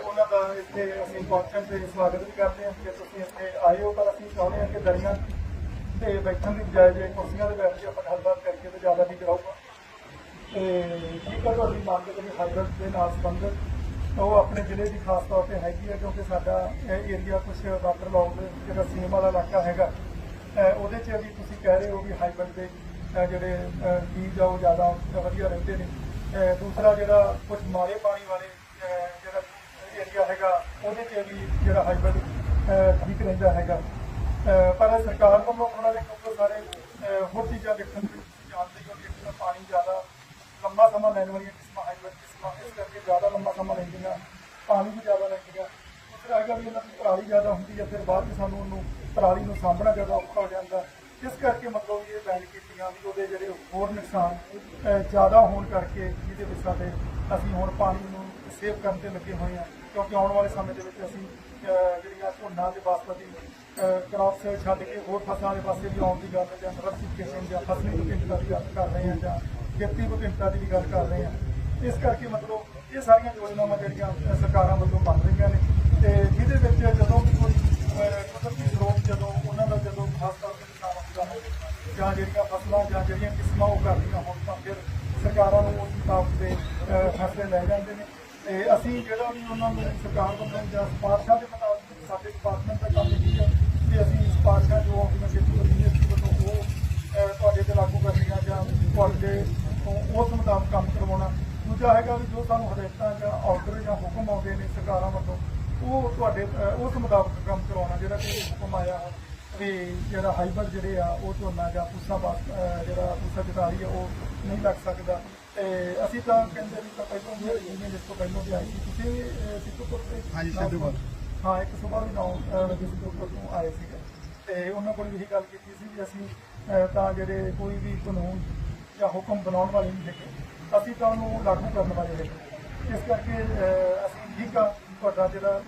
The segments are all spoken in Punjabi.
ਉਹਨਾਂ ਦਾ ਇੱਥੇ ਅਸੀਂ ਪਹੁੰਚਣ ਤੇ ਸਵਾਗਤ ਵੀ ਕਰਦੇ ਹਾਂ ਕਿ ਤੁਸੀਂ ਇੱਥੇ ਆਏ ਹੋ, ਪਰ ਅਸੀਂ ਚਾਹੁੰਦੇ ਹਾਂ ਕਿ ਦਰੀਆਂ ਤੇ ਬੈਠਣ ਦੀ ਬਜਾਏ ਜੇ ਕੁਰਸੀਆਂ ਤੇ ਬੈਠ ਕੇ ਆਪਾਂ ਗੱਲਬਾਤ ਕਰਕੇ ਤੇ ਜ਼ਿਆਦਾ ਨਹੀਂ ਰਹੂਗਾ ਤੇ ਠੀਕ ਹੈ ਤੁਹਾਡੀ ਮੰਗ ਜਿਹੜੀ ਹਾਈਡਰਟ ਦੇ ਨਾਲ ਸੰਬੰਧਿਤ ਉਹ ਆਪਣੇ ਜ਼ਿਲ੍ਹੇ ਦੀ ਖਾਸ ਤੌਰ ਤੇ ਹੈਗੀ ਹੈ, ਕਿਉਂਕਿ ਸਾਡਾ ਇਹ ਏਰੀਆ ਕੁਝ ਵਾਟਰ ਲੌਂਗ ਜਿਹੜਾ ਸੀਮ ਵਾਲਾ ਇਲਾਕਾ ਹੈਗਾ ਉਹਦੇ 'ਚ ਵੀ ਤੁਸੀਂ ਕਹਿ ਰਹੇ ਹੋ ਵੀ ਹਾਈਬ੍ਰਿਡ ਦੇ ਜਿਹੜੇ, ਅਹ ਬੀਜ ਆ ਉਹ ਜ਼ਿਆਦਾ ਵਧੀਆ ਰਹਿੰਦੇ ਨੇ। ਦੂਸਰਾ ਜਿਹੜਾ ਕੁਝ ਮਾਰੇ ਪਾਣੀ ਵਾਲੇ ਜਿਹੜਾ ਏਰੀਆ ਹੈਗਾ, ਉਹਦੇ 'ਚ ਵੀ ਜਿਹੜਾ ਹਾਈਬ੍ਰਿਡ ਠੀਕ ਰਹਿੰਦਾ ਹੈਗਾ। ਪਰ ਸਰਕਾਰ ਵੱਲੋਂ ਉਹਨਾਂ ਦੇ ਕੋਲ ਸਾਰੇ ਹੋਰ ਚੀਜ਼ਾਂ ਦੇਖਣ ਨੂੰ ਤੁਸੀਂ ਜਾਣਦੇ ਹੋ ਕਿ ਇੱਕ ਤਾਂ ਪਾਣੀ ਜ਼ਿਆਦਾ ਲੰਬਾ ਸਮਾਂ ਲੈਣ ਵਾਲੀਆਂ ਕਿਸਮਾਂ ਹਾਈਬ੍ਰਿਡ ਕਿਸਮਾਂ, ਇਸ ਕਰਕੇ ਜ਼ਿਆਦਾ ਲੰਬਾ ਸਮਾਂ ਲੈਂਦੀਆਂ ਪਾਣੀ ਵੀ ਜ਼ਿਆਦਾ ਲੈਂਦੀਆਂ ਦੂਸਰਾ ਹੈਗਾ ਵੀ ਇਹਨਾਂ ਦੀ ਪਰਾਲੀ ਜ਼ਿਆਦਾ ਹੁੰਦੀ ਹੈ, ਫਿਰ ਬਾਅਦ ਵਿੱਚ ਸਾਨੂੰ ਉਹਨੂੰ ਪਰਾਲੀ ਨੂੰ ਸਾਂਭਣਾ ਜ਼ਿਆਦਾ ਔਖਾ ਹੋ ਜਾਂਦਾ। ਇਸ ਕਰਕੇ ਮਤਲਬ ਵੀ ਇਹ ਬੈਨ ਕੀਤੀਆਂ ਵੀ ਉਹਦੇ ਜਿਹੜੇ ਹੋਰ ਨੁਕਸਾਨ ਜ਼ਿਆਦਾ ਹੋਣ ਕਰਕੇ ਜਿਹਦੇ ਵਿੱਚ ਸਾਡੇ ਅਸੀਂ ਹੁਣ ਪਾਣੀ ਨੂੰ ਸੇਵ ਕਰਨ ਤੇ ਲੱਗੇ ਹੋਏ ਹਾਂ, ਕਿਉਂਕਿ ਆਉਣ ਵਾਲੇ ਸਮੇਂ ਦੇ ਵਿੱਚ ਅਸੀਂ ਜਿਹੜੀਆਂ ਝੋਨਾ ਦੇ ਬਾਸਪਤੀ ਕ੍ਰੌਪਸ ਛੱਡ ਕੇ ਹੋਰ ਫਸਲਾਂ ਦੇ ਪਾਸੇ ਵੀ ਆਉਣ ਦੀ ਗੱਲ ਜਾਂ ਡਿਵਰਸਿਫਿਕੇਸ਼ਨ ਜਾਂ ਫਸਲੀ ਵਿਭਿੰਨਤਾ ਦੀ ਗੱਲ ਕਰ ਰਹੇ ਹਾਂ ਜਾਂ ਖੇਤੀ ਵਿਭਿੰਨਤਾ ਦੀ ਵੀ ਗੱਲ ਕਰ ਰਹੇ ਹਾਂ। ਇਸ ਕਰਕੇ ਮਤਲਬ ਇਹ ਸਾਰੀਆਂ ਯੋਜਨਾਵਾਂ ਜਿਹੜੀਆਂ ਸਰਕਾਰਾਂ ਵੱਲੋਂ ਬਣ ਰਹੀਆਂ ਨੇ ਤੇ ਜਿਹਦੇ ਵਿੱਚ ਜਦੋਂ ਵੀ ਕੋਈ ਅਹ, ਕੁਦਰਤੀ ਸਰੋਤ ਜਦੋਂ ਉਹਨਾਂ ਦਾ ਜਦੋਂ ਖਾਸ ਤੌਰ ਤੇ ਨੁਕਸਾਨ ਹੁੰਦਾ ਹੈ ਜਾਂ ਜਿਹੜੀਆਂ ਫਸਲਾਂ ਜਾਂ ਜਿਹੜੀਆਂ ਕਿਸਮਾਂ ਉਹ ਕਰਦੀਆਂ ਹੋਣ ਤਾਂ ਫਿਰ ਸਰਕਾਰਾਂ ਨੂੰ ਉਸ ਮੁਤਾਬਕ ਦੇ ਅਹ, ਫੈਸਲੇ ਲੈ ਜਾਂਦੇ ਨੇ। ਤੇ ਅਸੀਂ ਜਿਹੜਾ ਵੀ ਉਹਨਾਂ ਨੂੰ ਸਰਕਾਰ ਵੱਲੋਂ ਜਾਂ ਸਿਫਾਰਸ਼ਾਂ ਦੇ ਮੁਤਾਬਕ ਸਾਡੇ ਡਿਪਾਰਟਮੈਂਟ ਦਾ ਕੰਮ ਕੀ ਹੈ ਕਿ ਅਸੀਂ ਸਿਫਾਰਸ਼ਾਂ ਜੋ ਆਉਂਦੀਆਂ ਖੇਤੀ ਯੂਨੀਵਰਸਿਟੀ ਵੱਲੋਂ ਉਹ ਤੁਹਾਡੇ ਤੇ ਲਾਗੂ ਕਰਨੀਆਂ ਜਾਂ ਤੁਹਾਡੇ ਉਸ ਮੁਤਾਬਕ ਕੰਮ ਕਰਵਾਉਣਾ। ਦੂਜਾ ਹੈਗਾ ਵੀ ਜੋ ਸਾਨੂੰ ਹਦਾਇਤਾਂ ਜਾਂ ਆਰਡਰ ਜਾਂ ਹੁਕਮ ਆਉਂਦੇ ਨੇ ਸਰਕਾਰਾਂ ਵੱਲੋਂ ਉਹ ਤੁਹਾਡੇ ਉਸ ਮੁਤਾਬਕ ਕੰਮ ਕਰਵਾਉਣਾ ਜਿਹੜਾ ਕਿ ਹੁਕਮ ਆਇਆ ਹੈ। ਵੀ ਜਿਹੜਾ ਹਾਈਬਰ ਜਿਹੜੇ ਆ ਉਹ ਝੋਨਾ ਜਾਂ ਪੂਸਾ ਜਿਹੜਾ ਪੂਸਾ ਜਟਾਰੀ ਆ ਉਹ ਨਹੀਂ ਲੱਗ ਸਕਦਾ। ਤੇ ਅਸੀਂ ਤਾਂ ਕਹਿੰਦੇ ਵੀ ਤਾਂ ਪਹਿਲਾਂ ਵੀ ਯੂਨੀਅਨ ਇਸ ਤੋਂ ਪਹਿਲਾਂ ਵੀ ਆਈ ਸੀ। ਤੁਸੀਂ ਸਿੱਧੂਪੁਰ ਤੇ ਹਾਂਜੀ, ਸਿੱਧੂਪੁਰ। ਹਾਂ ਇੱਕ ਸੁਬਾਹ ਵੀ ਨਾਮ ਰਜਿਸਟਰ ਤੋਂ ਆਏ ਸੀਗੇ। ਤੇ ਉਹਨਾਂ ਕੋਲ ਵੀ ਇਹੀ ਗੱਲ ਕੀਤੀ ਸੀ ਵੀ ਅਸੀਂ ਤਾਂ ਜਿਹੜੇ ਕੋਈ ਵੀ ਕਾਨੂੰਨ ਜਾਂ ਹੁਕਮ ਬਣਾਉਣ ਵਾਲੇ ਨਹੀਂ ਹੈਗੇ। ਅਸੀਂ ਤਾਂ ਉਹਨੂੰ ਲਾਗੂ ਕਰਨ ਵਾਲੇ ਹੈਗੇ। ਇਸ ਕਰਕੇ ਅਸੀਂ ਠੀਕ ਆ। ਤੁਹਾਡਾ ਜਿਹੜਾ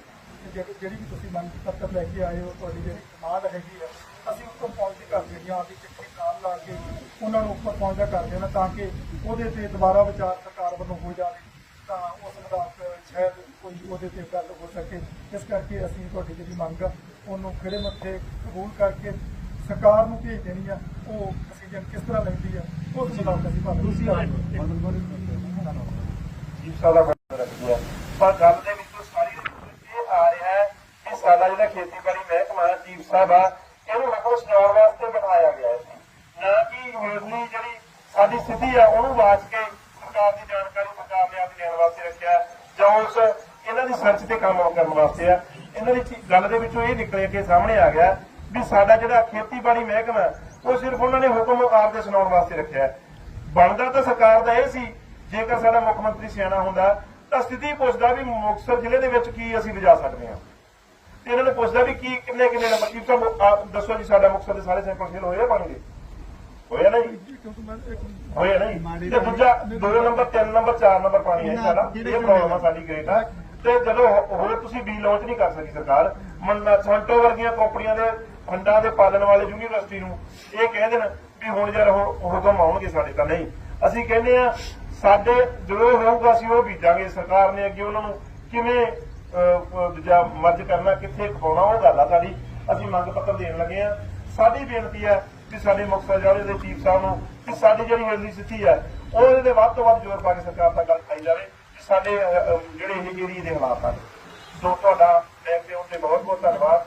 ਜਿਹੜੀ ਜਿਹੜੀ ਵੀ ਤੁਸੀਂ ਮੰਗ ਪੱਤਰ ਲੈ ਕੇ ਆਏ ਹੋ ਤੁਹਾਡੀ ਜਿਹੜੀ ਡਿਮਾਂਡ ਹੈਗੀ ਆ ਅਸੀਂ ਉੱਪਰ ਪਹੁੰਚਦੀ ਕਰ ਦੇਣੀ ਆ ਆਪਦੀ ਚਿੱਠੀ ਨਾਲ ਲਾ ਕੇ ਉਹਨਾਂ ਨੂੰ ਉੱਪਰ ਪਹੁੰਚਦਾ ਕਰ ਦੇਣਾ ਤਾਂ ਕਿ ਉਹਦੇ ਤੇ ਦੁਬਾਰਾ ਵਿਚਾਰ ਸਰਕਾਰ ਵੱਲੋਂ ਹੋ ਜਾਵੇ ਤਾਂ ਉਸ ਮੁਤਾਬਕ ਸ਼ਾਇਦ ਕੋਈ ਉਹਦੇ ਤੇ ਗੱਲ ਹੋ ਸਕੇ। ਇਸ ਕਰਕੇ ਅਸੀਂ ਤੁਹਾਡੀ ਜਿਹੜੀ ਮੰਗ ਆ ਉਹਨੂੰ ਖੜੇ ਮੱਥੇ ਕਬੂਲ ਕਰਕੇ ਸਰਕਾਰ ਨੂੰ ਭੇਜ ਦੇਣੀ ਆ ਉਹ ਡਿਸੀਜਨ ਕਿਸ ਤਰ੍ਹਾਂ ਲੈਂਦੀ ਆ ਉਸ ਮੁਤਾਬਕ ਅਸੀਂ ਭਾਵੇਂ ਬੰਦ ਰੱਖੀ ਹੈ ਪਰ ਗੱਲ ਦੇ ਵਿੱਚੋਂ ਸਾਰੀ ਦੇ ਵਿੱਚ ਇਹ ਆ ਰਿਹਾ ਹੈ ਕਿ ਸਾਡਾ ਜਿਹੜਾ ਖੇਤੀਬਾੜੀ ਮਹਿਕਮਾ ਹੈ, ਸਾਹਿਬ ਆ ਇਹਨੂੰ ਮਤਲਬ ਸਟੋਰ ਵਾਸਤੇ ਬਿਠਾਇਆ ਗਿਆ ਸੀ ਨਾ ਕਿ ਯੂਜ਼ਲੀ ਜਿਹੜੀ ਸਾਡੀ ਸਥਿਤੀ ਆ ਉਹਨੂੰ ਵਾਚ ਕੇ ਸਰਕਾਰ ਦੀ ਜਾਣਕਾਰੀ ਸਰਕਾਰ ਨੇ ਆਪ ਲੈਣ ਵਾਸਤੇ ਰੱਖਿਆ ਜਾਂ ਉਸ ਇਹਨਾਂ ਦੀ ਸਰਚ ਤੇ ਕੰਮ ਕਰਨ ਵਾਸਤੇ ਆ। ਇਹਨਾਂ ਦੀ ਗੱਲ ਦੇ ਵਿੱਚੋਂ ਇਹ ਨਿਕਲ ਕੇ ਸਾਹਮਣੇ ਆ ਗਿਆ ਵੀ ਸਾਡਾ ਜਿਹੜਾ ਖੇਤੀਬਾੜੀ ਮਹਿਕਮਾ ਉਹ ਸਿਰਫ ਉਹਨਾਂ ਨੇ ਹੁਕਮ ਆਪ ਦੇ ਸੁਣਾਉਣ ਵਾਸਤੇ ਰੱਖਿਆ ਬਣਦਾ ਤਾਂ ਸਰਕਾਰ ਦਾ ਇਹ ਸੀ ਜੇਕਰ ਸਾਡਾ ਮੁੱਖ ਮੰਤਰੀ ਸਿਆਣਾ ਹੁੰਦਾ ਤਾਂ ਸਥਿਤੀ ਪੁੱਛਦਾ ਵੀ ਮੁਕਤਸਰ ਜ਼ਿਲ੍ਹੇ ਦੇ ਵਿੱਚ ਕੀ ਅਸੀਂ ਵਜਾ ਸਕਦੇ ਹਾਂ। ਤੇ ਇਹਨਾਂ ਨੂੰ ਪੁੱਛਦਾ ਵੀ ਕੀ ਕਿੰਨੇ ਕਿੰਨੇ ਨੰਬਰ ਕੀ ਆਪ ਦੱਸੋ ਜੀ ਸਾਡਾ ਮੁਕਤਸਰ ਦੇ ਸਾਰੇ ਸੈਂਪਲ ਫੇਲ ਹੋਏ ਆ ਦੇ। ਹੋਇਆ ਨਹੀਂ? ਹੋਇਆ ਨਹੀਂ? ਤੇ ਦੂਜਾ ਦੋ ਨੰਬਰ ਤਿੰਨ ਨੰਬਰ ਚਾਰ ਨੰਬਰ ਪਾਣੀ ਹੈ ਸਾਡਾ। ਇਹ ਪ੍ਰੋਬਲਮ ਆ ਸਾਡੀ ਗ੍ਰੇਟ ਆ ਤੇ ਜਦੋਂ ਹੋਵੇ ਤੁਸੀਂ ਬੀ ਲਾਂਚ ਨਹੀਂ ਕਰ ਸਕੀ ਸਰਕਾਰ ਸੰਟੋ ਵਰਗੀਆਂ ਕੰਪਨੀਆਂ ਦੇ ਫੰਡਾਂ ਦੇ ਪਾਲਣ ਵਾਲੇ ਯੂਨੀਵਰਸਿਟੀ ਨੂੰ ਇਹ ਕਹਿ ਦੇਣ ਵੀ ਹੁਣ ਯਾਰ ਉਹ ਹੁਕਮ ਆਉਣਗੇ ਸਾਡੇ ਤਾਂ ਨਹੀਂ। ਅਸੀਂ ਕਹਿੰਦੇ ਆ ਸਾਡੇ ਜਦੋਂ ਹੋਊਗਾ ਅਸੀਂ ਉਹ ਬੀਜਾਂਗੇ। ਸਰਕਾਰ ਨੇ ਅੱਗੇ ਉਹਨਾਂ ਨੂੰ ਕਿਵੇਂ ਦੂਜਾ ਮਰਜ ਕਰਨਾ ਕਿੱਥੇ ਖਵਾਉਣਾ ਉਹ ਗੱਲ ਆ ਸਾਡੀ। ਅਸੀਂ ਮੰਗ ਪੱਤਰ ਦੇਣ ਲੱਗੇ ਆ। ਸਾਡੀ ਬੇਨਤੀ ਹੈ ਕਿ ਸਾਡੇ ਮੁਕਤਸਰ ਜ਼ਿਲ੍ਹੇ ਦੇ ਚੀਫ ਸਾਹਿਬ ਨੂੰ ਕਿ ਸਾਡੀ ਜਿਹੜੀ ਹੇਲੀ ਸਥਿਤੀ ਹੈ, ਉਹ ਇਹਦੇ ਤੇ ਵੱਧ ਤੋਂ ਵੱਧ ਜ਼ੋਰ ਪਾ ਕੇ ਸਰਕਾਰ ਤੱਕ ਗੱਲ ਪਾਈ ਜਾਵੇ, ਕਿ ਸਾਡੇ ਜਿਹੜੇ ਇਹ ਏਰੀਏ ਦੇ ਹਾਲਾਤ ਹਨ। ਸੋ ਤੁਹਾਡਾ ਮੈਂ ਦੇ ਉੱਤੇ ਬਹੁਤ ਬਹੁਤ ਧੰਨਵਾਦ।